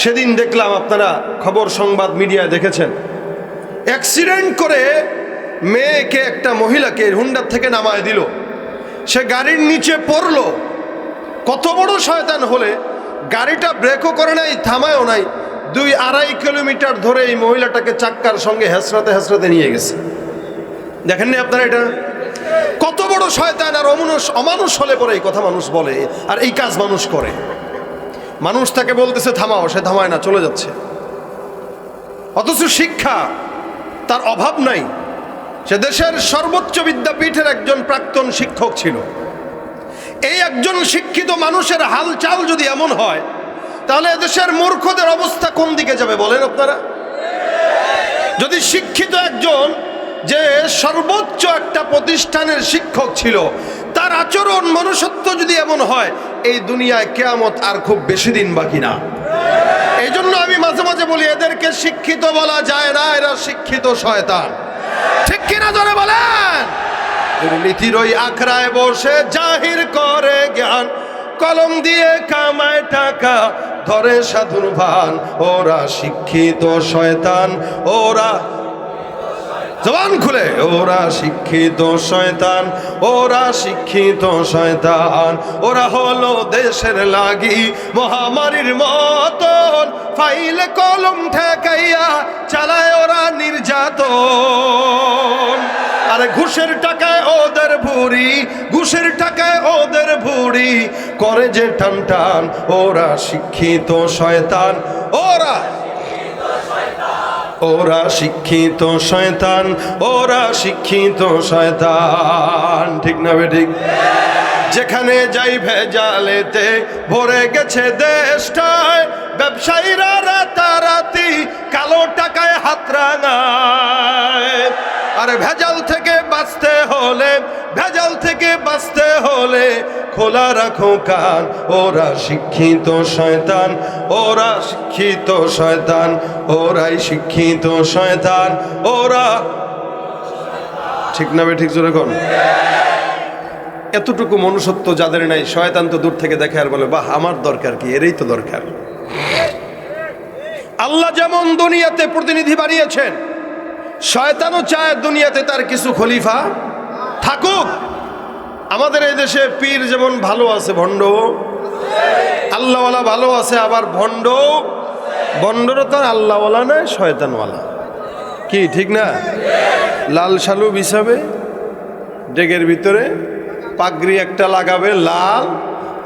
সেদিন দেখলাম আপনারা খবর সংবাদ মিডিয়ায় দেখেছেন। অ্যাক্সিডেন্ট করে মেয়েকে একটা মহিলাকে হুন্ডার থেকে নামায় দিল। সে গাড়ির নিচে পড়ল। কত বড় শয়তান হলে, গাড়িটা ব্রেকও করে নাই, থামায়ও নাই। দুই আড়াই কিলোমিটার ধরে এই মহিলাটাকে চাক্কার সঙ্গে হেসরাতে হেসরাতে নিয়ে গেছে। দেখেননি আপনারা এটা? কত বড় শয়তান আর অমানুষ অমানুষ হলে পরে এই কথা মানুষ বলে, আর এই কাজ মানুষ করে। মানুষ তাকে বলতেছে, থামাও। সে থামায় না, চলে যাচ্ছে। অথচ শিক্ষা তার অভাব নাই। সে দেশের সর্বোচ্চ বিদ্যাপীঠের একজন প্রাক্তন শিক্ষক ছিল। এই একজন শিক্ষিত মানুষের হালচাল যদি এমন হয়, তাহলে দেশের মূর্খদের অবস্থা কোন দিকে যাবে বলেন আপনারা? যদি শিক্ষিত একজন যে সর্বোচ্চ একটা প্রতিষ্ঠানের শিক্ষক ছিল, তার আচরণ, মনুষ্যত্ব যদি এমন হয় এই দুনিয়ায় কেয়ামত আর খুব বেশি দিন বাকি না। এই জন্য আমি মাঝে মাঝে বলি, এদেরকে শিক্ষিত বলা যায় না, এরা শিক্ষিত শয়তান। ঠিক কিনা ধরে বলেন? দুর্নীতির ওই আখড়ায় বসে জাহির করে জ্ঞান, কলম দিয়ে কামায় টাকা ধরে সাধুর ভান। ওরা শিক্ষিত শয়তান, ওরা জবান খুলে। ওরা শিক্ষিত শয়তান, ওরা শিক্ষিত শয়তান। ওরা হলো দেশের লাগি মহামারীর মতন। ফাইল কলম ঠেকাইয়া চালায় ওরা নির্যাতন। আরে ঘুষের টাকায় ওদের ভুড়ি, ঘুষের টাকায় ওদের ভুড়ি। করে যে টান টান, ওরা শিক্ষিত শয়তান, ওরা ওরা শিক্ষিত শয়তান, ওরা শিক্ষিত শয়তান। ঠিক না বে ঠিক? যেখানে যাই ভেজালেতে ভরে গেছে দেশটায়, ব্যবসায়ীরা রাতারাতি কালো টাকায় হাত রাঙায়। আরে ভেজাল থেকে বাঁচতে হলে, ভেজাল থেকে বাঁচতে হলে খোলা রাখো কান। ওরা শিক্ষিত শয়তান, ওরা শিক্ষিত শয়তান, ওরাই শিক্ষিত শয়তান, ওরা ঠিক না ঠিক জোরে কোন? এতটুকু মনুষ্যত্ব যাদের নাই, শয়তান তো দূর থেকে দেখে আর বলে, বাহ, আমার দরকার কি? এরই তো দরকার। আল্লাহ যেমন দুনিয়াতে প্রতিনিধি বানিয়েছেন শয়তানও চায় দুনিয়াতে তার কিছু খলিফা থাকুক। আমাদের এই দেশে পীর যেমন ভালো আছে, ভণ্ড। আল্লাহওয়ালা ভালো আছে, আবার ভণ্ড। ভণ্ডরও তো আর আল্লাহওয়ালা নয়, শয়তানওয়ালা। কি, ঠিক না? লাল শালু হিসাবে ডেগের ভিতরে পাগড়ি একটা লাগাবে, লাল,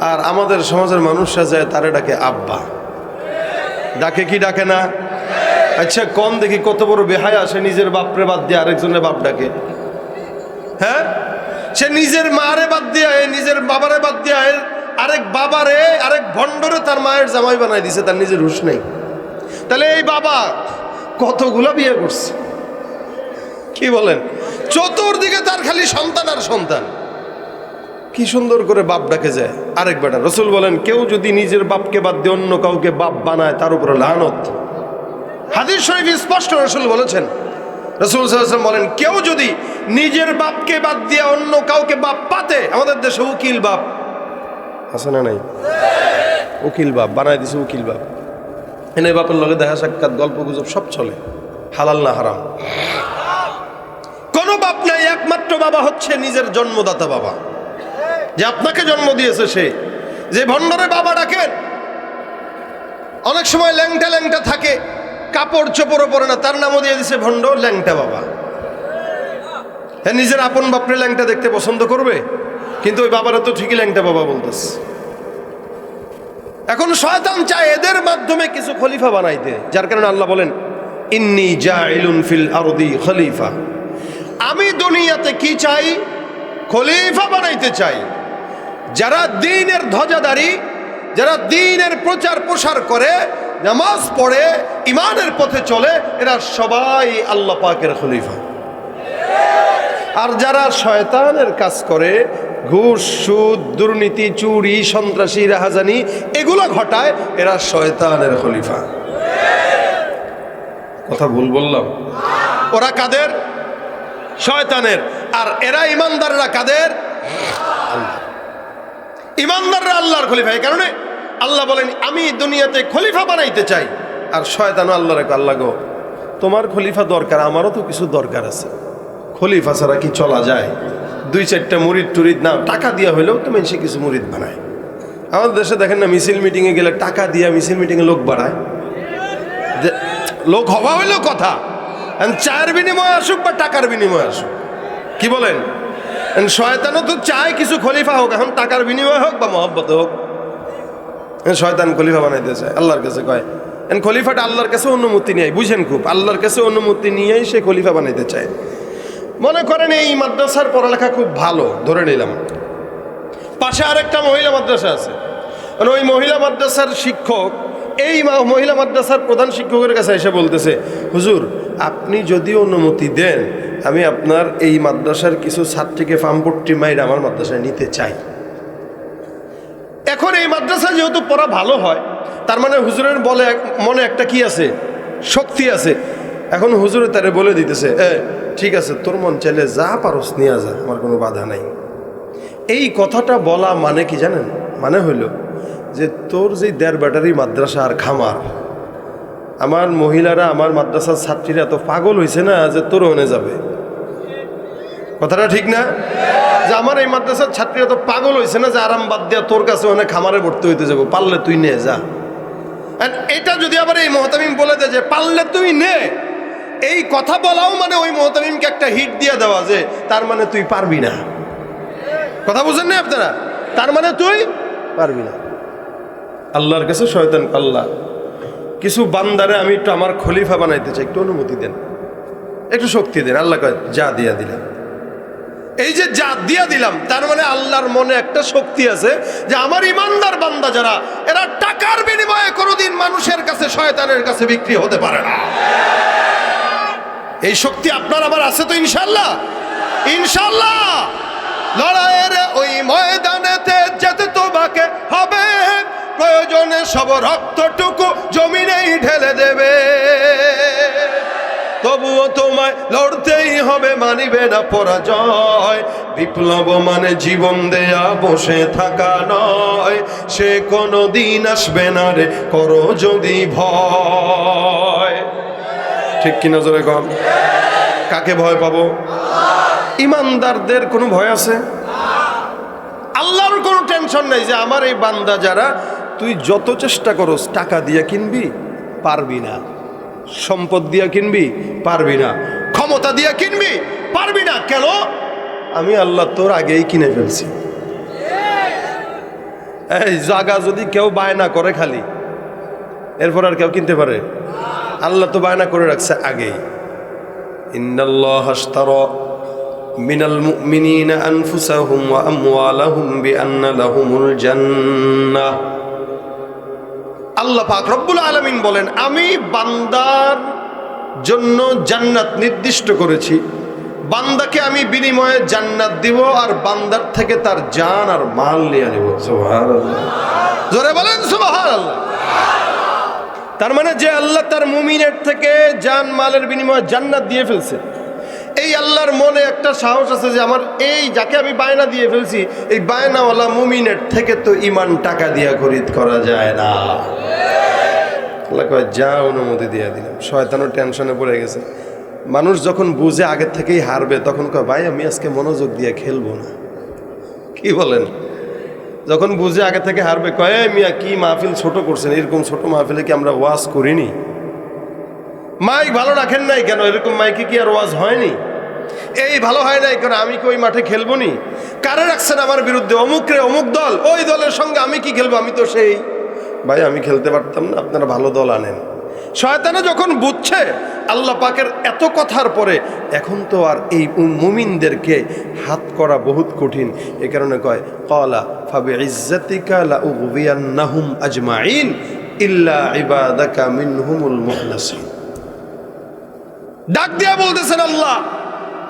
আর আমাদের সমাজের মানুষরা যায় তারে ডাকে আব্বা। ডাকে কি, ডাকে না? আচ্ছা কম দেখি কত বড় বেহায় আসে নিজের বাপরে বাদ দিয়ে আরেকজনের বাপ ডাকে। হ্যাঁ? সে নিজের মারে বাদ দিয়ে, নিজের বাবারে বাদ দিয়ে, আরেক বাবারে, আরেক ভণ্ডরে তার মায়ের জামাই বানাই দিছে, তার নিজের হুশ নেই। তাহলে এই বাবা কতগুলো বিয়ে করছে? কি বলেন? চতুর্দিকে তার খালি সন্তান আর সন্তান। কি সুন্দর করে বাপ ডাকে যায়। আরেক বেটা, রসুল বলেন, কেউ যদি নিজের বাপকে বাদ দিয়ে অন্য কাউকে বাপ বানায়, তার উপরে লানত। হাদিস শরীফ স্পষ্ট রসুল বলেছেন। রসুল বলেন, কেউ যদি নিজের বাপকে বাদ দিয়ে অন্য কাউকে বাপ পাতে, আমাদের দেশে উকিল বাপ আছে না নাই? উকিল বাপ, বানায় দিছে উকিল বাপ। এনে বাপের লগে দেখা সাক্ষাৎ, গল্প গুজব সব চলে। হালাল না হারাম? কোনো বাপ নাই, একমাত্র বাবা হচ্ছে নিজের জন্মদাতা বাবা। যে আপনাকে জন্ম দিয়েছে সে, যে ভণ্ডরে বাবা ডাকেন, অনেক সময় ল্যাংটা ল্যাংটা থাকে। কাপড় চোপড়ও পরে না, তার নামও দিয়ে দিছে ভণ্ড ল্যাংটা বাবা। হ্যাঁ নিজের আপন বাপরে ল্যাংটা দেখতে পছন্দ করবে? কিন্তু ওই বাবারা তো ঠিকই ল্যাংটা বাবা বলতেছে। এখন শয়তান চায় এদের মাধ্যমে কিছু খলিফা বানাইতে, যার কারণে আল্লাহ বলেন, ইন্নি জাইলুন ফিল আরদি খলিফা। আমি দুনিয়াতে কি চাই? খলিফা বানাইতে চাই। যারা দিনের ধ্বজাদারি যারা দিনের প্রচার প্রসার করে নামাজ পড়ে ইমানের পথে চলে, এরা সবাই আল্লাহ পাকের খলিফা। আর যারা শয়তানের কাজ করে, ঘুষ, সুদ, দুর্নীতি, চুরি, সন্ত্রাসী, রাহাজানি, এগুলো ঘটায়, এরা শয়তানের খলিফা। কথা ভুল বললাম? ওরা কাদের? শয়তানের। আর এরা ইমানদাররা কাদের? ইমানদাররা আল্লাহর খলিফা, এই কারণে আল্লাহ বলেন, আমি দুনিয়াতে খলিফা বানাইতে চাই। আর শয়তান আল্লাহ রেখো আল্লাহ গো, তোমার খলিফা দরকার, আমারও তো কিছু দরকার আছে। খলিফা ছাড়া কি চলা যায়? দুই চারটা মুরিদ টুরিদ না, টাকা দিয়া হইলেও তো মানুষে কিছু মুরিদ বানায়। আমাদের দেশে দেখেন না, মিছিল মিটিংয়ে গেলে টাকা দিয়া মিছিল মিটিংয়ে লোক বাড়ায়। লোক হওয়া হইলেও কথা। চায়ের বিনিময়ে আসুক বা টাকার বিনিময়ে আসুক। কি বলেন? শয়তানও তো চায় কিছু খলিফা হোক, এখন টাকার বিনিময় হোক বা মহব্বত হোক। শয়তান খলিফা বানাইতে চায় আল্লাহর কাছে কয় এখন খলিফাটা আল্লাহর কাছে অনুমতি নেয় বুঝেন খুব, আল্লাহর কাছে অনুমতি নিয়েই সে খলিফা বানাইতে চায়। মনে করেন এই মাদ্রাসার পড়ালেখা খুব ভালো, ধরে নিলাম। পাশে আরেকটা মহিলা মাদ্রাসা আছে মানে ওই মহিলা মাদ্রাসার শিক্ষক, এই মহিলা মাদ্রাসার প্রধান শিক্ষকের কাছে এসে বলতেছে, হুজুর, আপনি যদি অনুমতি দেন, আমি আপনার এই মাদ্রাসার কিছু ছাত্রীকে ফার্মপট্টি মাইর আমার মাদ্রাসায় নিতে চাই। এখন এই মাদ্রাসা যেহেতু পড়া ভালো হয়, তার মানে হুজুরের বলে মনে একটা কি আছে? শক্তি আছে। এখন হুজুরে তারে বলে দিতেছে, এ, ঠিক আছে, তোর মন চাইলে যা পারস নিয়ে যা, আমার কোনো বাধা নাই। এই কথাটা বলা মানে কি জানেন? মানে হইল যে তোর যে দেড় ব্যাটারি মাদ্রাসা আর খামার, আমার মহিলারা, আমার মাদ্রাসার ছাত্রীরা এত পাগল হয়েছে না যে তোর ওনে যাবে। কথাটা ঠিক না? যে আমার এই মাদ্রাসার ছাত্রীরা তো পাগল হয়েছে না যে আরাম বাদ দিয়া তোর কাছে অনেক খামারে ভর্তি হইতে যাব, পারলে তুই নে, যা। এটা যদি আবার এই মহতামিম বলে দেয় যে, পারলে তুই নে, এই কথা বলাও মানে ওই মহতামিমকে একটা হিট দিয়ে দেওয়া যে, তার মানে তুই পারবি না। কথা বুঝেন না আপনারা? তার মানে তুই পারবি না। আল্লাহর কাছে শয়তান আল্লাহ কিছু বান্দারে আমি একটু আমার খলিফা বানাইতে চাই, একটু অনুমতি দেন। একটু শক্তি দেন, আল্লাহ যা দিয়া দিলেন এই যে যা দিয়া দিলাম, তার মানে আল্লাহর মনে একটা শক্তি আছে যে আমার ইমানদার বান্দা যারা, এরা টাকার বিনিময়ে কোনোদিন মানুষের কাছে, শয়তানের কাছে বিক্রি হতে পারে না। এই শক্তি আপনার আবার আছে তো ইনশাল্লাহ ইনশাল্লাহ লড়াইয়ের ওই ময়দানেতে যেতে তোমাকে হবে। প্রয়োজনে সব রক্তটুকু জমিনেই ঢেলে দেবে। তবুও তোমায় লড়তেই হবে, মানিবে না পরাজয়। বিপ্লব মানে জীবন দেয়া, বসে থাকা নয়। সে কোনো দিন আসবে না রে, করো যদি ভয়। ঠিক কি নজরে কম কাকে ভয় পাবো? ইমানদারদের কোনো ভয় আছে? আল্লাহর কোনো টেনশন নেই যে, আমার এই বান্দা যারা, তুই যত চেষ্টা করস, টাকা দিয়ে কিনবি, পারবি না। সম্পদ দিয়া কিনবি, পারবি না। ক্ষমতা দিয়া কিনবি, পারবি না। কেন? আমি আল্লাহ তোর আগেই কিনে ফেলছি। এই জায়গা যদি কেউ বায়না করে খালি, এরপর আর কেউ কিনতে পারে? আল্লাহ তো বায়না করে রাখছে আগেই। মিনাল মুমিনিনা আনফুসাহুম ওয়া আমওয়ালাহুম বিআন্না লাহুমুল জান্নাহ। আল্লাহ পাক রব্বুল আলামিন বলেন আমি বান্দার জন্য জান্নাত নির্দিষ্ট করেছি। বান্দাকে আমি বিনিময়ে জান্নাত দিব আর বান্দার থেকে তার জান আর মাল নিয়ে নিব। জোরে বলেন তার মানে যে আল্লাহ তার মুমিনের থেকে জান মালের বিনিময়ে জান্নাত দিয়ে ফেলছে। এই আল্লাহর মনে একটা সাহস আছে যে আমার এই যাকে আমি বায়না দিয়ে ফেলছি, এই বায়নাওয়ালা মুমিনের থেকে তো ইমান টাকা দিয়া খরিদ করা যায় না। আল্লাহ কয়, যা অনুমতি দিয়ে দিলাম। শয়তানও টেনশনে পড়ে গেছে। মানুষ যখন বুঝে আগের থেকেই হারবে, তখন কয়, ভাই, আমি আজকে মনোযোগ দিয়ে খেলব না। কি বলেন? যখন বুঝে আগে থেকে হারবে, কয়ে মিয়া, কি মাহফিল ছোট করছেন? এরকম ছোট মাহফিলে কি আমরা ওয়াজ করিনি? মাইক ভালো রাখেন নাই কেন? এরকম মাইকে কি আর ওয়াজ হয়নি? এই ভালো হয় নাই কেন? আমি কি ওই মাঠে খেলব নি কারে রাখছেন আমার বিরুদ্ধে? অমুক রে, অমুক দল। ওই দলের সঙ্গে আমি কি খেলব? আমি তো সেই। ভাই, আমি খেলতে পারতাম না। আপনারা ভালো দল আনেন। শয়তানে যখন বুঝছে, আল্লাহ পাকের এত কথার পরে, এখন তো আর এই মুমিনদেরকে হাত করা বহুত কঠিন। এ কারণে কয় কলা ফাবে ইজ্জাতিকা লা উগবিয়ান্নাহুম আজমাইন ইল্লা ইবাদাকা মিনহুমুল মুখলাসিন। ডাক দিয়া বলতেছেন আল্লাহ।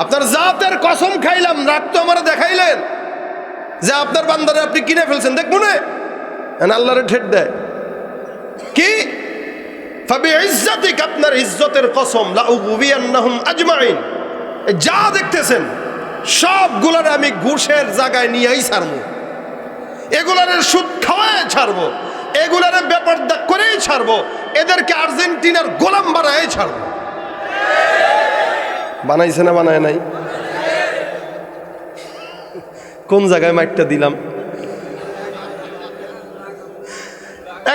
আপনার জাতের কসম খাইলাম, রাগ তো আমার দেখাইলেন। যে আপনার বান্দারে আপনি কিনে ফেলছেন দেখব না আল্লাহরে ঠেট দেয়। কি? ইজ্জাতিক আপনার ইজ্জতের কসম লা উগবিয়ান্নাহুম আজমাইন যা দেখতেছেন, সবগুলার আমি ঘুষের জায়গায় নিয়েই ছাড়বো। এগুলার সুদ খাওয়ায় ছাড়বো। এগুলারে ব্যাপার করেই ছাড়বো। এদেরকে আর্জেন্টিনার গোলাম বানায় ছাড়বো। বানাইছে না বানায় নাই? কোন জায়গায় মাইকটা দিলাম?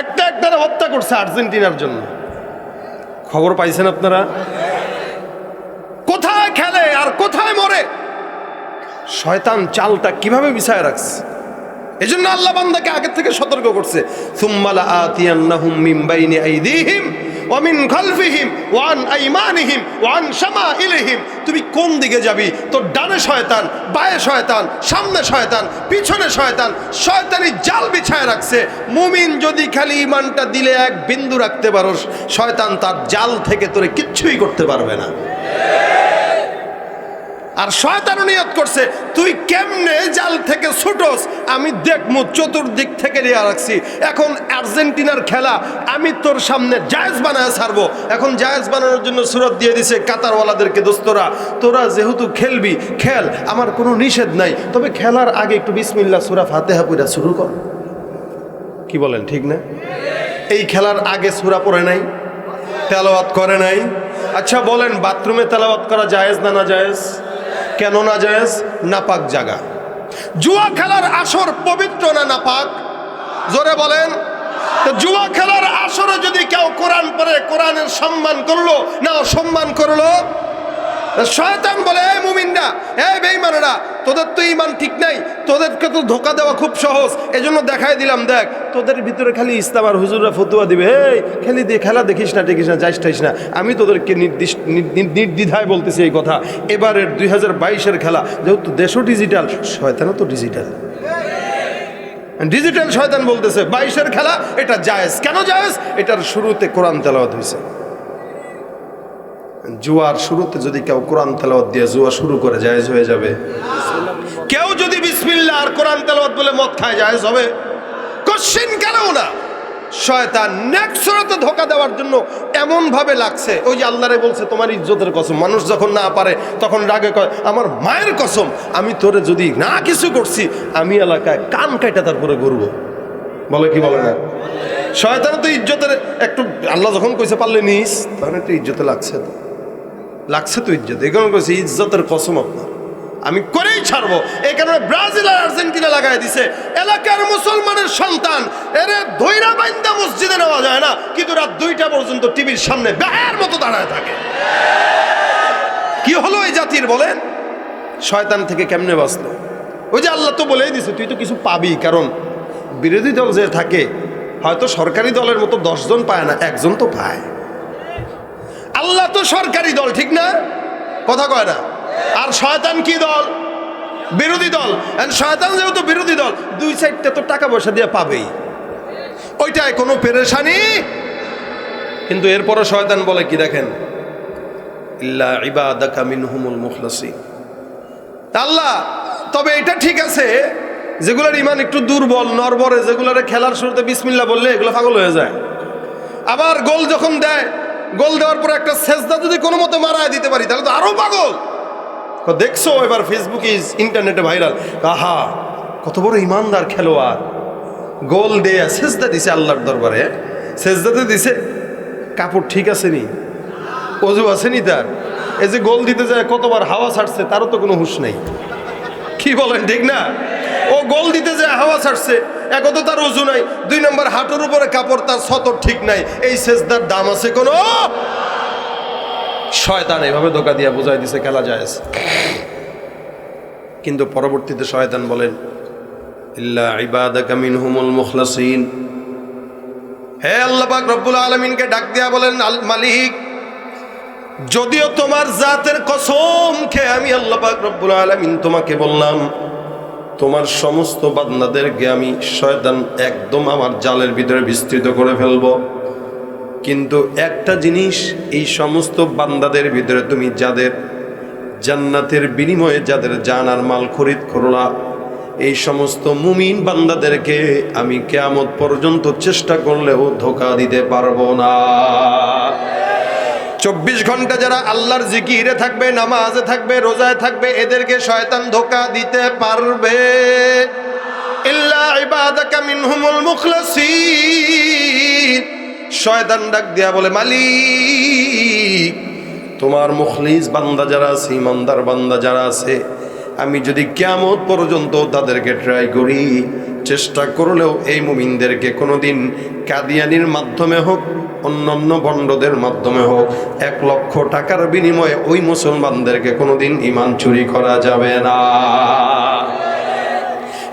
একটা একটা হত্যা করছে আর্জেন্টিনার জন্য। খবর পাইছেন আপনারা? কোথায় খেলে আর কোথায় মরে? শয়তান চালটা কীভাবে বিছায় রাখছে? এই জন্য আল্লাহ বান্দাকে আগে থেকে সতর্ক করছে। সুম্মালা আতিয়ান্নাহুম মিন বাইনি আইদিহিম। ওয়া মিন খালফিহিম, ওয়ান আইমানিহিম, ওয়ান শামা ইলেহিম তুমি কোন দিকে যাবি? তোর ডানে শয়তান, বায়ে শয়তান, সামনে শয়তান, পিছনে শয়তান, শয়তানি জাল বিছায় রাখছে। মুমিন যদি খালি ইমানটা দিলে এক বিন্দু রাখতে পারোস, শয়তান তার জাল থেকে তোরে কিচ্ছুই করতে পারবে না। আর শয়তানও নিয়ত করছে, তুই কেমনে জাল থেকে ছুটোস? আমি দেখমু চতুর্দিক থেকে নিয়ে রাখছি এখন আর্জেন্টিনার খেলা, আমি তোর সামনে জায়েজ বানায় ছাড়বো। এখন জায়েজ বানানোর জন্য সুরত দিয়ে দিছে কাতারওয়ালাদেরকে, দোস্তরা। তোরা যেহেতু খেলবি, খেল, আমার কোনো নিষেধ নাই। তবে খেলার আগে একটু বিসমিল্লা সুরা ফাতেহা পুরা শুরু কর। কি বলেন, ঠিক না? এই খেলার আগে সুরা পড়ে নাই? তেলাওয়াত করে নাই? আচ্ছা বলেন, বাথরুমে তেলাওয়াত করা জায়েজ না না জায়েজ? কেন না জায়েজ, নাপাক জায়গা জুয়া খেলার আসর পবিত্র না নাপাক? জোরে বলেন। জুয়া খেলার আসরে যদি কেউ কোরআন পরে কোরআনের সম্মান করল, না অসম্মান করল? শয়তান বলে, এই মুমিনরা, এই বেঈমানেরা, তোদের তো ইমান ঠিক নাই, তোদেরকে তো ধোকা দেওয়া খুব সহজ, এজন্য দেখাই দিলাম, দেখ তোদের ভিতরে খালি ইসলাম আর হুজুররা ফতুয়া দিবে। এই খেলি দিয়ে খেলা দেখিস না দেখিস না, যাইস টাইস না। আমি তোদেরকে নির্দিষ্ট নির্দ্বিধায় বলতেছি এই কথা। এবারের দুই হাজার বাইশের খেলা, যেহেতু দেশও ডিজিটাল শয়তানও তো ডিজিটাল ডিজিটাল শয়তান বলতেছে, বাইশের খেলা, এটা জায়েজ। কেন জায়েজ? এটার শুরুতে কোরআন তেলাওয়াত হয়েছে জুয়ার শুরুতে যদি কেউ কোরআন তেলাওয়াত দিয়ে জুয়া শুরু করে, জায়েজ হয়ে যাবে। কেউ যদি বিসমিল্লাহ আর কোরআন তেলাওয়াত বলে মদ খায়, জায়েজ হবে। কোশ্চিন কেন না? শয়তান নেক্সট সুরাতে ধোকা দেওয়ার জন্য এমন ভাবে লাগছে। ওই যে আল্লাহরে বলছে, তোমার ইজ্জতের কসম। মানুষ যখন না পারে, তখন রাগে কয়, আমার মায়ের কসম, আমি তোরে যদি না কিছু করছি, আমি এলাকায় কান কাইটা তারপরে করব বলে কি বলে না? শয়তান তো ইজ্জতের একটু, আল্লাহ যখন কইছে, পারলে নিস তখন একটু ইজ্জতে লাগছে। তো লাগছে তো ইজ্জত। এই কারণে কইছে, ইজ্জতের কসম আপনার। আমি করেই ছাড়বো। এই কারণে ব্রাজিল আর আর্জেন্টিনা লাগাই দিছে। এলাকার মুসলমানের সন্তান, এরে ধৈরা বাইন্দা মসজিদে নেওয়া যায় না। কিন্তু রাত দুইটা পর্যন্ত টিভির সামনে ব্যায়ের মতো দাঁড়ায় থাকে। কি হলো এই জাতির বলেন? শয়তান থেকে কেমনে বাঁচলো? ওই যে আল্লাহ তো বলেই দিছে, তুই তো কিছু পাবি, কারণ বিরোধী দল যে থাকে, হয়তো সরকারি দলের মতো দশজন পায় না, একজন তো পায়। আল্লাহ তো সরকারি দল, ঠিক না? কথা কয় না। আর শয়তান কি দল? বিরোধী দল। শয়তান যেহেতু বিরোধী দল, দুই সাইডটা তো টাকা পয়সা দিয়ে পাবেই। ওইটায় কোনো পেরেশানি? কিন্তু এরপরও শয়তান বলে কি দেখেন? আল্লাহ, তবে এটা ঠিক আছে, যেগুলোর ইমান একটু দুর্বল, নরবরে, যেগুলোর খেলার শুরুতে বিসমিল্লা বললে এগুলো পাগল হয়ে যায়। আবার গোল যখন দেয়, গোল দেওয়ার পর একটা সেজদা যদি কোনো মতে মারায় দিতে পারি, তাহলে তো আরও পাগল। দেখছ এবার ফেসবুক ইজ ইন্টারনেটে ভাইরাল আহা, কত বড় ইমানদার খেলোয়াড়। গোল দেয়া, সেজদা দিছে আল্লাহর দরবারে সেজদাতে দিছে, কাপড় ঠিক আছে নি অজু আসেনি তার। এই যে গোল দিতে যায়, কতবার হাওয়া ছাড়ছে, তারও তো কোনো হুশ নেই। কি বলেন, ঠিক না? ও গোল দিতে যায়, হাওয়া ছাড়ছে এক তো তার অজু নাই। দুই নম্বর হাঁটুর উপরে কাপড়, তার সতর ঠিক নাই। এই সেজদার দাম আছে কোনো? শয়তান এভাবে ধোকা দিয়া বুঝাই দিছে, খেলা যায় কিন্তু পরবর্তীতে শয়তান বলেন, ইল্লা ইবাদাকা মিনহুমুল মুখলাসিন। হে আল্লাহ পাক রব্বুল আলামিনকে ডাক বলেন মালিক, যদিও তোমার জাতের কসম খেয়ে আমি তোমাকে বললাম, তোমার সমস্ত বান্দাদেরকে আমি শয়তান একদম আমার জালের ভিতরে বিস্তৃত করে ফেলব। কিন্তু একটা জিনিস এই সমস্ত বান্দাদের ভিতরে তুমি যাদের জান্নাতের বিনিময়ে যাদের জান আর মাল খরিদ করলা, এই সমস্ত মুমিন বান্দাদেরকে আমি কেয়ামত পর্যন্ত চেষ্টা করলেও ধোকা দিতে পারব না। চব্বিশ ঘণ্টা যারা আল্লাহর জিকিরে থাকবে, নামাজে থাকবে, রোজায় থাকবে, এদেরকে শয়তান ধোকা দিতে পারবে। ইল্লা ইবাদাকা মিনহুমুল মুখলাসিন। শয়তান ডাক দিয়া বলে, মালিক, তোমার মুখলিস বান্দা যারা আছে, ইমানদার বান্দা যারা আছে, আমি যদি কেমন পর্যন্ত তাদেরকে ট্রাই করি, চেষ্টা করলেও এই মুমিনদেরকে কোনোদিন কাদিয়ানির মাধ্যমে হোক, অন্যান্য বন্ডদের মাধ্যমে হোক, এক লক্ষ টাকার বিনিময়ে ওই মুসলমানদেরকে কোনোদিন ইমান চুরি করা যাবে না।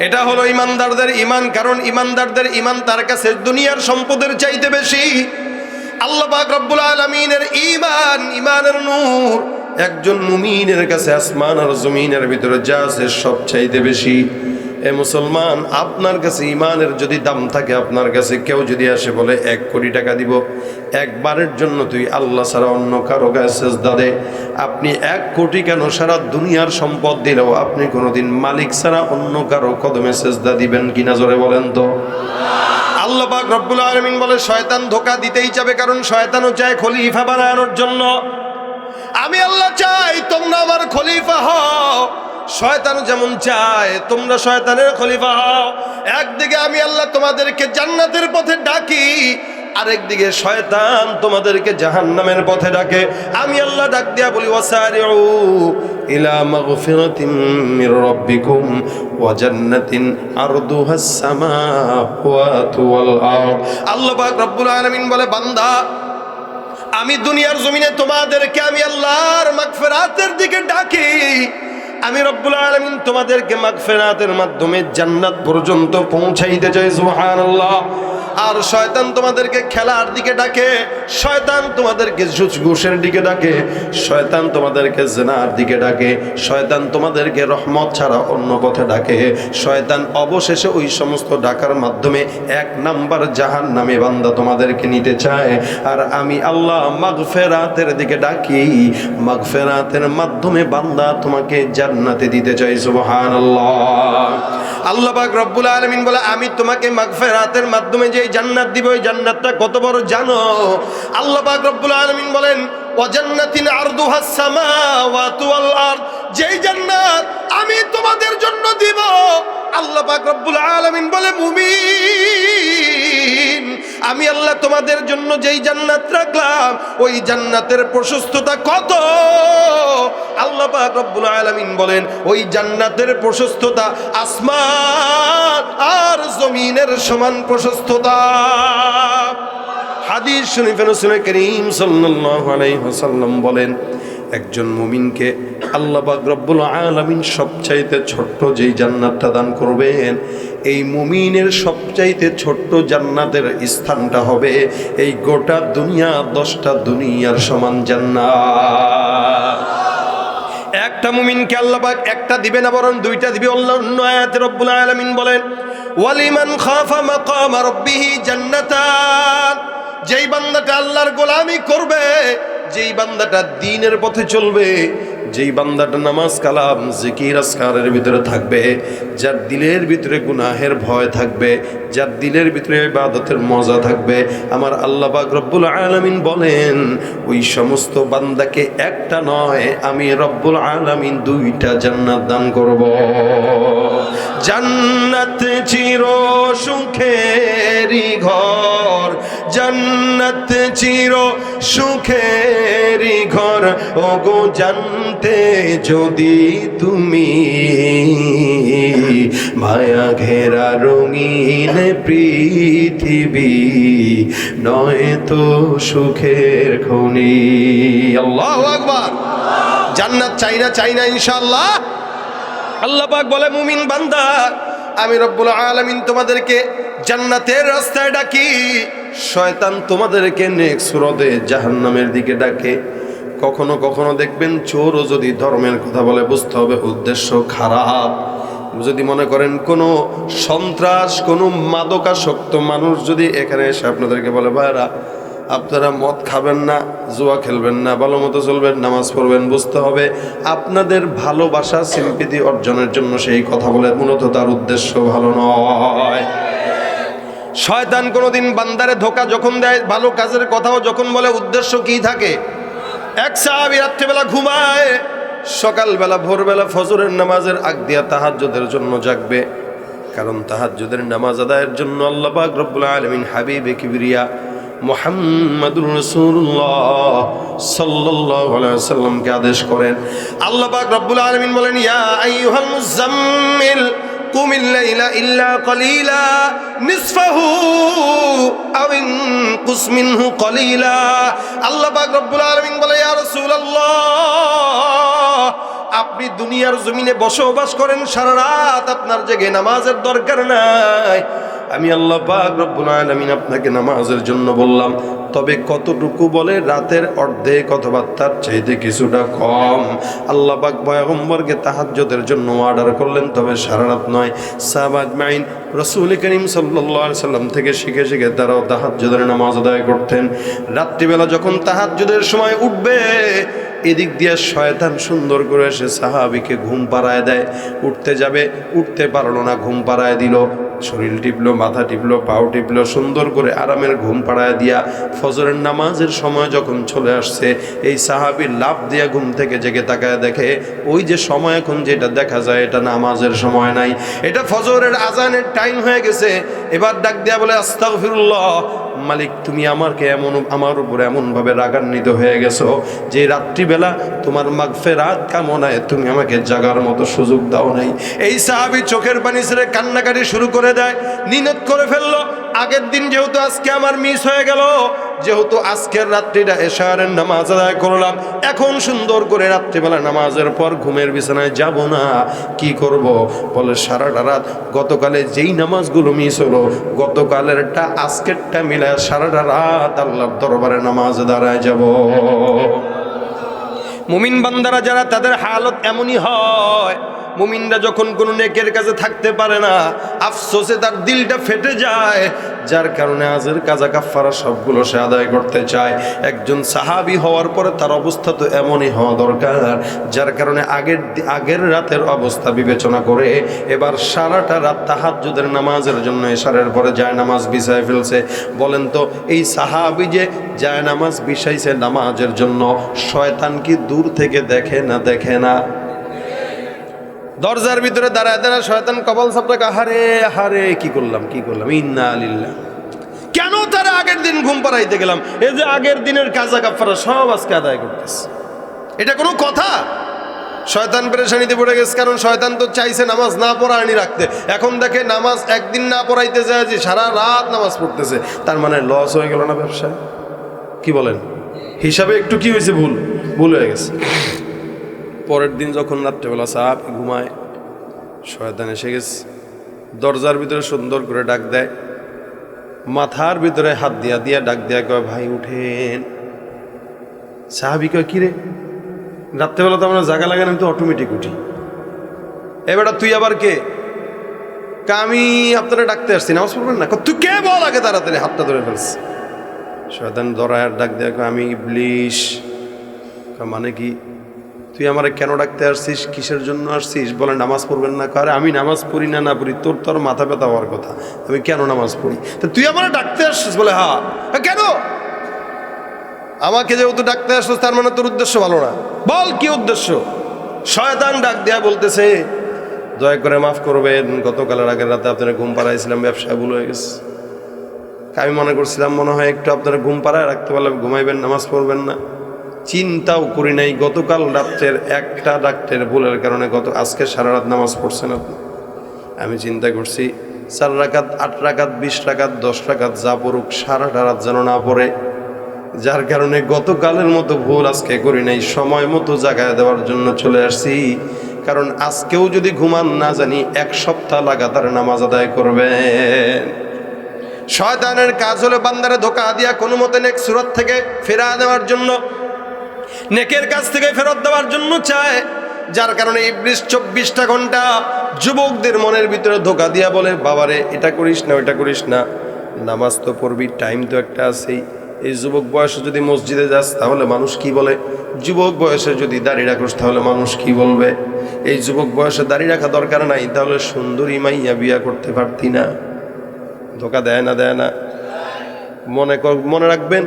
এটা হলো ইমানদারদের ইমান কারণ ইমানদারদের ইমান তার কাছে দুনিয়ার সম্পদের চাইতে বেশি। আল্লাহ পাক রব্বুল আলমিনের ইমান ইমানের নূর। একজন মুমিনের কাছে আসমান আর জমিনের ভিতরে যা আছে সব চাইতে বেশি। এ মুসলমান, আপনার কাছে ইমানের যদি দাম থাকে, আপনার কাছে কেউ যদি আসে বলে, এক কোটি টাকা দিব, একবারের জন্য তুই আল্লাহ ছাড়া অন্য কারও সেজদা দে। আপনি এক কোটি কেন সারা দুনিয়ার সম্পদ দিলেও আপনি কোনোদিন মালিক ছাড়া অন্য কারও কদমে সেজদা দিবেন কিনা জোরে বলেন তো? আল্লাহ রব্বুল আলামিন বলে, শয়তান ধোকা দিতেই যাবে, কারণ শয়তানও চায় খলিফা বানানোর জন্য। আমি আল্লাহ চাই তোমরা আমার খলিফা হও। শয়তান যেমন চায়, তোমরা শয়তানের খলিফা হও। একদিকে আমি আল্লাহ তোমাদেরকে জান্নাতের পথে ডাকি, আরেকদিকে শয়তান তোমাদেরকে জাহান্নামের পথে ডাকে। আমি আল্লাহ ডাক দিয়া বলি, ওয়াসারিউ আল্লাহ বলে, বান্দা, আমি দুনিয়ার জমিনে তোমাদেরকে আমি আল্লাহর মাগফিরাতের দিকে ডাকি। আমি রব্বুল আলামিন তোমাদেরকে মাগফিরাতের মাধ্যমে জান্নাত পর্যন্ত পৌঁছাইতে চাই, সুবহানাল্লাহ। আর শয়তান তোমাদেরকে খেলার দিকে ডাকে, শয়তান তোমাদেরকে ঘুষের দিকে ডাকে, শয়তান তোমাদেরকে জেনার দিকে ডাকে, শয়তান তোমাদেরকে রহমত ছাড়া অন্য পথে ডাকে। শয়তান অবশেষে ওই সমস্ত ডাকার মাধ্যমে এক নাম্বার জাহান নামে বান্দা তোমাদেরকে নিতে চায়। আর আমি আল্লাহ মাগফেরাতের দিকে ডাকি, মাগফেরাতের মাধ্যমে বান্দা তোমাকে জান্নাতে দিতে চাই, সুবহানাল্লাহ। আল্লাহ পাক রব্বুল আলামিন বলে, আমি তোমাকে মাগফিরাতের মাধ্যমে যে জান্নাত দিব, ওই জান্নাতটা কত বড় জানো? আল্লাহ পাক রব্বুল আলামিন বলেন, ওয়া জান্নাতিন আরদুহাস সামাওয়াতু ওয়াল আরদ, যেই জান্নাত আমি তোমাদের জন্য দিব আল্লাহ রব্বুল আলামিন বলে, মুমিন, আমি আল্লাহ তোমাদের জন্য যেই জান্নাত রাখলাম, ওই জান্নাতের প্রশস্ততা কত? আল্লাহ রব্বুল আলামিন বলেন, ওই জান্নাতের প্রশস্ততা আসমান আর জমিনের সমান প্রশস্ততা। হাদিস শরীফে রাসূল করিম সাল্লাল্লাহু বলেন একজন মুমিনকে আল্লাহ পাক রব্বুল আলামিন সবচাইতে ছোট্ট যেই জান্নাতটা দান করবেন, এই মুমিনের সবচাইতে ছোট্ট জান্নাতের স্থানটা হবে এই গোটা দুনিয়া, দশটা দুনিয়ার সমান জান্নাত। একটা মুমিনকে আল্লাহ পাক একটা দিবে না, বরং দুইটা দিবে। অন্য আয়াতে রব্বুল আলামিন বলেন, ওয়ালিমান খাফা মাকাম রাব্বিহি জান্নাতান যেই বান্দাটা আল্লাহর গোলামি করবে যেই বান্দাটা দিনের পথে চলবে, যেই বান্দাটা নামাজ, কালাম, জিকির, আসকারের ভিতরে থাকবে, যার দিলের ভিতরে গুনাহের ভয় থাকবে, যার দিলের ভিতরে ইবাদতের মজা থাকবে। আমার আল্লাহ পাক রব্বুল আলামিন বলেন, ওই সমস্ত বান্দাকে একটা নয়, আমি রব্বুল আলামিন দুইটা জান্নাত দান করব। জান্নাত চির সুখেরি ঘর জান্নাত চির সুখেরি ঘর। ওগো জানতে যদি তুমি মায়া ঘেরা রঙিন পৃথিবী, নয় তো সুখের খনি। আল্লাহ আকবার। জান্নাত চাই না চাই না ইনশাআল্লাহ। আল্লাহ পাক বলে, মুমিন বান্দা, আমি রব্বুল আলামিন তোমাদেরকে জান্নাতের রাস্তায় ডাকি। শয়তান তোমাদেরকে নেক্সট সুরতে জাহান্নামের দিকে ডাকে। কখনো কখনো দেখবেন চোরও যদি ধর্মের কথা বলে, বুঝতে হবে উদ্দেশ্য খারাপ। যদি মনে করেন কোনো সন্ত্রাস, কোনো মাদকাসক্ত মানুষ যদি এখানে এসে আপনাদেরকে বলে ভাইরা আপনারা মদ খাবেন না, জুয়া খেলবেন না, ভালো মতো চলবেন, নামাজ পড়বেন, বুঝতে হবে আপনাদের ভালোবাসা, সিম্পিতি অর্জনের জন্য সেই কথা বলে, মূলত তার উদ্দেশ্য ভালো নয়। শয়তান কোনোদিন বান্দারে ধোকা যখন দেয়, ভালো কাজের কথাও যখন বলে, উদ্দেশ্য কি থাকে? এক সাহাবি রাত্রিবেলা ঘুমায়, সকালবেলা, ভোরবেলা ফজরের নামাজের আগ দিয়া তাহাজ্জুদের জন্য জাগবে। কারণ তাহাজ্জুদের নামাজ আদায়ের জন্য আল্লাহ পাক রব্বুল আলামিন হাবিবে কিবরিয়া মোহাম্মদুর রসুল্লাহ সাল্লাল্লাহু আলাইহি ওয়াসাল্লামকে আদেশ করেন। আল্লাহ পাক রব্বুল আলামিন বলেন, ইয়া আইয়ুহাল মুজাম্মিল قم الليل إلا قليلا نصفه أو انقص منه قليلا আল্লাহ পাক রব্বুল আলামিন বলে ইয়া রাসূলুল্লাহ আপনি দুনিয়ার জমিনে বসবাস করেন সারা রাত আপনার জেগে নামাজের দরকার নাই আমি আল্লাহ পাক রব্বুল আলামিন আপনাকে নামাজের জন্য বললাম, তবে কতটুকু বলে রাতের অর্ধেক অথবা তার চাইতে কিছুটা কম? আল্লাহ পাক পয়গম্বরকে তাহাজ্জুদের জন্য অর্ডার করলেন, তবে সারা রাত নয়। সাহাবাজ মাইন রসুল করিম আলাইহি সাল্লাম থেকে শিখে শিখে তারাও তাহাজ্জুদের নামাজ আদায় করতেন। রাত্রিবেলা যখন তাহাজ্জুদের সময় উঠবে এদিক দিয়ে শয়তান সুন্দর করে এসে সাহাবিকে ঘুম পাড়ায় দেয়। উঠতে যাবে, উঠতে পারল না, ঘুম পাড়ায় দিল। শরীর টিপলো, মাথা টিপলো, পাও টিপলো, সুন্দর করে আরামের ঘুম পাড়ায় দিয়া ফজরের নামাজের সময় যখন চলে আসছে, এই সাহাবির লাভ দিয়া ঘুম থেকে জেগে তাকায় দেখে, ওই যে সময় এখন যেটা দেখা যায়, এটা নামাজের সময় নাই। এটা ফজরের আজানের টাইম হয়ে গেছে। এবার ডাক দিয়া বলে, আস্তাগফিরুল্লাহ। মালিক, তুমি আমাকে এমন, আমার উপরে এমনভাবে রাগান্বিত হয়ে গেছো যে রাত্রিবেলা তোমার মাগফে রাত কামনায় তুমি আমাকে জাগার মতো সুযোগ দাও নাই। এই সাহাবি চোখের পানি ছেড়ে কান্নাকাটি শুরু করে দেয়, নিনত করে ফেলল। আগের দিন যেহেতু আজকে আমার মিস হয়ে গেল যেহেতু আজকের রাত্রিটা এশারের নামাজ আদায় করলাম, এখন সুন্দর করে রাত্রিবেলা নামাজের পর ঘুমের বিছানায় যাব না। কি করব? বলে সারাটা রাত গতকালে যেই নামাজগুলো মিস হলো, গতকালেরটা আজকেরটা মিলে সারাটা রাত আল্লাহর দরবারে নামাজ দাঁড়ায় যাব। মুমিন বান্দারা যারা তাদের হালত এমনই হয় মুমিনরা যখন কোনো নেকের কাছে থাকতে পারে না, আফসোসে তার দিলটা ফেটে যায়। যার কারণে আজের কাজা কাফারা সবগুলো সে আদায় করতে চায়। একজন সাহাবি হওয়ার পরে তার অবস্থা তো এমনই হওয়া দরকার, যার কারণে আগের আগের রাতের অবস্থা বিবেচনা করে এবার সারাটা রাত তাহাজ্জুদের নামাজের জন্য এশারের পরে যায় নামাজ বিছায় ফেলছে। বলেন তো, এই সাহাবি যে যায় নামাজ বিছাইছে নামাজের জন্য, শয়তান কি দূর থেকে দেখে না দেখে না? দরজার ভিতরে দাঁড়ায় দাঁড়ায় শয়তান কপাল সাপটাকে হারে হারে কি করলাম কি করলাম? ইন্না আলিল্লাহ কেন তারা আগের দিন ঘুম পাড়াইতে গেলাম? এই যে আগের দিনের কাজা কাফারা সব আজকে আদায় করতেছে। এটা কোনো কথা? শয়তান পেরেশানিতে পড়ে গেছে, কারণ শয়তান তো চাইছে নামাজ না পড়ায়নি রাখতে। এখন দেখে নামাজ একদিন না পড়াইতে যায় যে সারা রাত নামাজ পড়তেছে। তার মানে লস হয়ে গেল না ব্যবসায়? কি বলেন? হিসাবে একটু কি হয়েছে ভুল? ভুল হয়ে গেছে। পরের দিন যখন রাত্রেবেলা সাহাব ঘুমায়, শয়তান এসে গেছে, দরজার ভিতরে সুন্দর করে ডাক দেয়, মাথার ভিতরে হাত দিয়া দিয়া ডাক দিয়া, কয়, ভাই, উঠেন। সাহাবি কয় কিরে রাত্রেবেলা তো আমরা জায়গা লাগান আমি তো অটোমেটিক উঠি। এবারটা তুই আবার কে? আমি আপনারা ডাকতে আসছি, নামাজ পড়বেন না? তুই কে বল আগে তাড়াতাড়ি, হাতটা ধরে ফেলছে। শয়তান ধরায় ডাক দেয়া আমি ইবলিশ। মানে কি? তুই আমারে কেন ডাকতে আসছিস? কিসের জন্য আসছিস? বলে নামাজ পড়বেন না। কারে আমি নামাজ পড়ি না না পড়ি। তোর তোর মাথা ব্যথা হওয়ার কথা। আমি কেন নামাজ পড়ি? তা তুই আমারে ডাকতে আসছিস? বলে হা। "হ্যাঁ, কেন? আমাকে যেহেতু ডাকতে আসছিস তার মানে তোর উদ্দেশ্য ভালো না। বল কি উদ্দেশ্য? শয়তান ডাক দেয়া বলতেছে দয়া করে মাফ করবেন। গতকালের আগের রাতে আপনারা ঘুম পাড়াইছিলাম ব্যবসায় ভুল হয়ে গেছে। আমি মনে করছিলাম মনে হয় একটু আপনারা ঘুম পাড়ায় রাখতে পারলে ঘুমাইবেন নামাজ পড়বেন না। চিন্তাও করি নাই, গতকাল রাত্রের একটা ডাক্তের ভুলের কারণে গত, আজকে সারা রাত নামাজ পড়ছেন আপনি। আমি চিন্তা করছি, চার রাকাত, আট রাকাত, বিশ রাকাত, দশ রাকাত যা পড়ুক, সারাটা রাত যেন না পড়ে। যার কারণে গতকালের মতো ভুল আজকে করি নাই, সময় মতো জায়গায় দেওয়ার জন্য চলে আসছি। কারণ আজকেও যদি ঘুমান না জানি, এক সপ্তাহ লাগাতার নামাজ আদায় করবেন। শয়তানের কাজ হলো বান্দারে ধোকা দিয়া কোনো মতে নেক সুরত থেকে ফেরা দেওয়ার জন্য নেকের কাছ থেকে ফেরত দেওয়ার জন্য চায়, যার কারণে ইবলিশ চব্বিশটা ঘণ্টা যুবকদের মনের ভিতরে ধোকা দিয়া বলে, বাবারে, এটা করিস না, ওইটা করিস না। নামাজ তো পড়বি টাইম তো একটা আছেই। এই যুবক বয়সে যদি মসজিদে যাস, তাহলে মানুষ কি বলে? যুবক বয়সে যদি দাড়ি রাখোস, তাহলে মানুষ কি বলবে? এই যুবক বয়সে দাঁড়িয়ে রাখা দরকার নাই, তাহলে সুন্দরী মাইয়া বিয়া করতে পারতি না। ধোকা দেয় না দেয় না। মনে মনে রাখবেন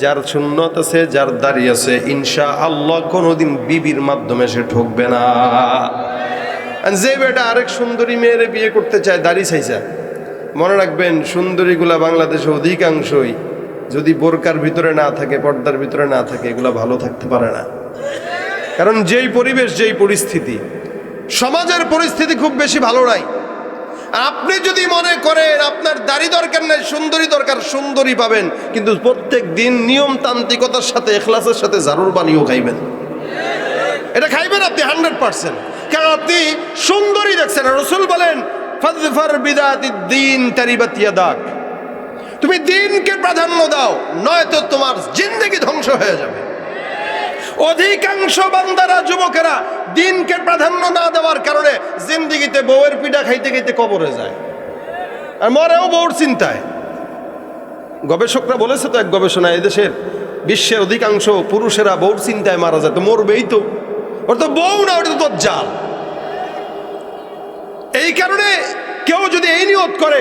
যার সুন্নত আছে, যার দাঁড়িয়ে আছে ইনশা আল্লাহ কোনোদিন বিবির মাধ্যমে সে ঠকবে না। যে বেটা আরেক সুন্দরী মেয়েরে বিয়ে করতে চায়, দাড়ি চাইছা মনে রাখবেন, সুন্দরীগুলা বাংলাদেশে অধিকাংশই যদি বোরকার ভিতরে না থাকে, পর্দার ভিতরে না থাকে, এগুলা ভালো থাকতে পারে না। কারণ যেই পরিবেশ, যেই পরিস্থিতি, সমাজের পরিস্থিতি খুব বেশি ভালো নাই। আপনি যদি মনে করেন দাড়ি দরকার নাই, সুন্দরী দরকার, সুন্দরী পাবেন। কিন্তু প্রত্যেক দিন নিয়মতান্ত্রিকতার সাথে, এখলাসের সাথে জারুর পানিও খাইবেন। এটা খাইবেন আপনি হান্ড্রেড পার্সেন্ট। কারণ আপনি সুন্দরী দেখছেন। রসুল বলেন দাগ তুমি দিনকে প্রাধান্য দাও, নয়তো তোমার জিন্দগি ধ্বংস হয়ে যাবে। অধিকাংশ বান্দারা, যুবকেরা দিনকে প্রাধান্য না দেওয়ার কারণে জিন্দিগিতে বউয়ের পিঠা খাইতে খাইতে কবরে যায়। আর মরেও বউর চিন্তায়। গবেষকরা বলেছে তো এক গবেষণা এদেশের বিশ্বের অধিকাংশ পুরুষেরা বউর চিন্তায় মারা যায়, তো মরবেই তো। ওর তো বউ না ওটা তো জাল এই কারণে কেউ যদি এই নিয়ত করে,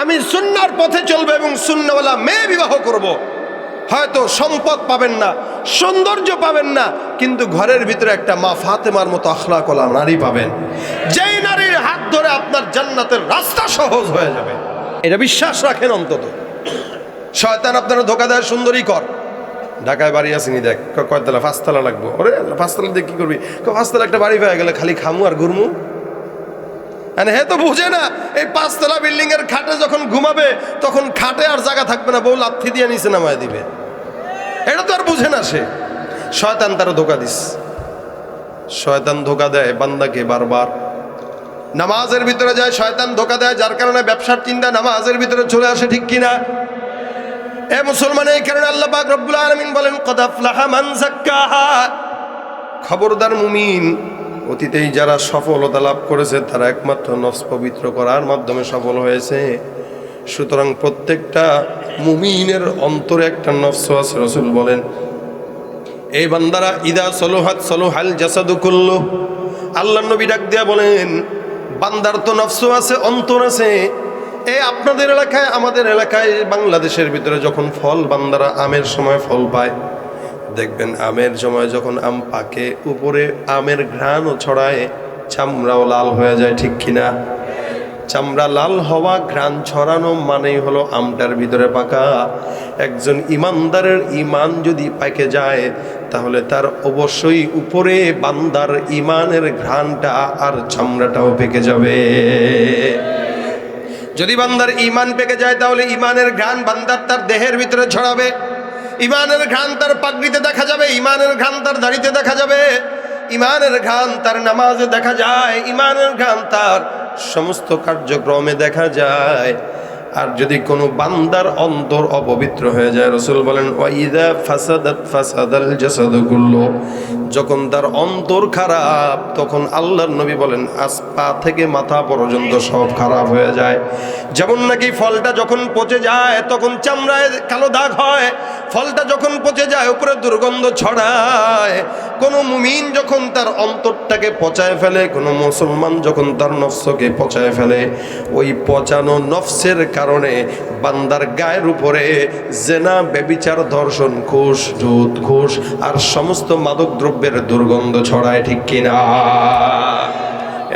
আমি সুন্নার পথে চলবো এবং সুন্নওয়ালা মেয়ে বিবাহ করব। হয়তো সম্পদ পাবেন না, সৌন্দর্য পাবেন না, কিন্তু ঘরের ভিতরে একটা মা ফাতেমার মতো আখলা কলা নারী পাবেন। যেই নারীর হাত ধরে আপনার জান্নাতের রাস্তা সহজ হয়ে যাবে। এটা বিশ্বাস রাখেন অন্তত। শয়তান আপনারা ধোকা দেয়, সুন্দরী কর। ঢাকায় বাড়ি আসেনি দেখ কয়তলা, পাঁচতলা লাগবো। ওরে, পাঁচতলা দিয়ে কি করবি? পাঁচতলা একটা বাড়ি পেয়ে গেলে খালি খামু আর ঘুরমু। মানে হে তো বুঝে না, এই পাঁচতলা বিল্ডিং এর খাটে যখন ঘুমাবে, তখন খাটে আর জায়গা থাকবে না, বউ লাথি দিয়ে নিচে নামায় দিবে। এটা তো আর বুঝে না সে। শয়তান তারা ধোকা দিস। শয়তান ধোকা দেয় বান্দাকে বারবার। নামাজের ভিতরে যায়, শয়তান ধোকা দেয়, যার কারণে ব্যবসার চিন্তা নামাজের ভিতরে চলে আসে, ঠিক কিনা? এ মুসলমান, এই কারণে আল্লাহ পাক রব্বুল আলামিন বলেন, কদ আফলাহা মান খবরদার মুমিন অতীতেই যারা সফলতা লাভ করেছে, তারা একমাত্র নফস পবিত্র করার মাধ্যমে সফল হয়েছে। সুতরাং প্রত্যেকটা মুমিনের অন্তরে একটা নফস আছে, রসুল বলেন এই বান্দারা, ইদা সলোহাত সলোহাল জাসাদু কুল্লু। আল্লাহ নবী ডাক দিয়া বলেন, বান্দার তো নফস আছে, অন্তর আছে। এ আপনাদের এলাকায়, আমাদের এলাকায় বাংলাদেশের ভিতরে যখন ফল বান্দারা আমের সময় ফল পায় দেখবেন আমের সময় যখন আম পাকে, উপরে আমের ঘ্রাণও ছড়ায়, চামড়াও লাল হয়ে যায়, ঠিক কিনা? চামড়া লাল হওয়া, ঘ্রাণ ছড়ানো মানেই হলো আমটার ভিতরে পাকা। একজন ইমানদারের ইমান যদি পাকে যায়, তাহলে তার অবশ্যই উপরে বান্দার ইমানের ঘ্রাণটা আর চামড়াটাও পেকে যাবে। যদি বান্দার ইমান পেকে যায়, তাহলে ইমানের ঘ্রাণ বান্দার তার দেহের ভিতরে ছড়াবে। ইমানের ঘ্রাণ তার পাগড়িতে দেখা যাবে, ইমানের ঘ্রাণ তার দাড়িতে দেখা যাবে, ইমানের ঘ্রাণ তার নামাজে দেখা যায়, ইমানের ঘ্রাণ তার সমস্ত কার্যক্রমে দেখা যায়। আর যদি কোনো বান্দার অন্তর অপবিত্র হয়ে যায়, রসুল বলেন, ওয়াইদা ফাসাদাত ফাসাদাল জাসাদু কুল্লু। যখন তার অন্তর খারাপ, তখন আল্লাহর নবী বলেন, আজ পা থেকে মাথা পর্যন্ত সব খারাপ হয়ে যায়। যেমন নাকি ফলটা যখন পচে যায়, তখন চামড়ায় কালো দাগ হয়। ফলটা যখন পচে যায়, উপরে দুর্গন্ধ ছড়ায়। কোনো মুমিন যখন তার অন্তরটাকে পচায় ফেলে, কোনো মুসলমান যখন তার নফসকে পচায় ফেলে, ওই পচানো নফসের কারণে বান্দার গায়ের উপরে জেনা বেবিচার ধর্ষণ, ঘুষ জুত ঘুষ আর সমস্ত মাদক দ্রব্যের দুর্গন্ধ ছড়ায়, ঠিক কিনা?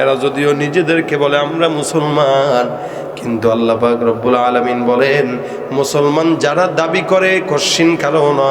এরা যদিও নিজেদেরকে বলে আমরা মুসলমান, কিন্তু আল্লাহ পাক রব্বুল আলমিন বলেন, মুসলমান যারা দাবি করে কশিন কালো না।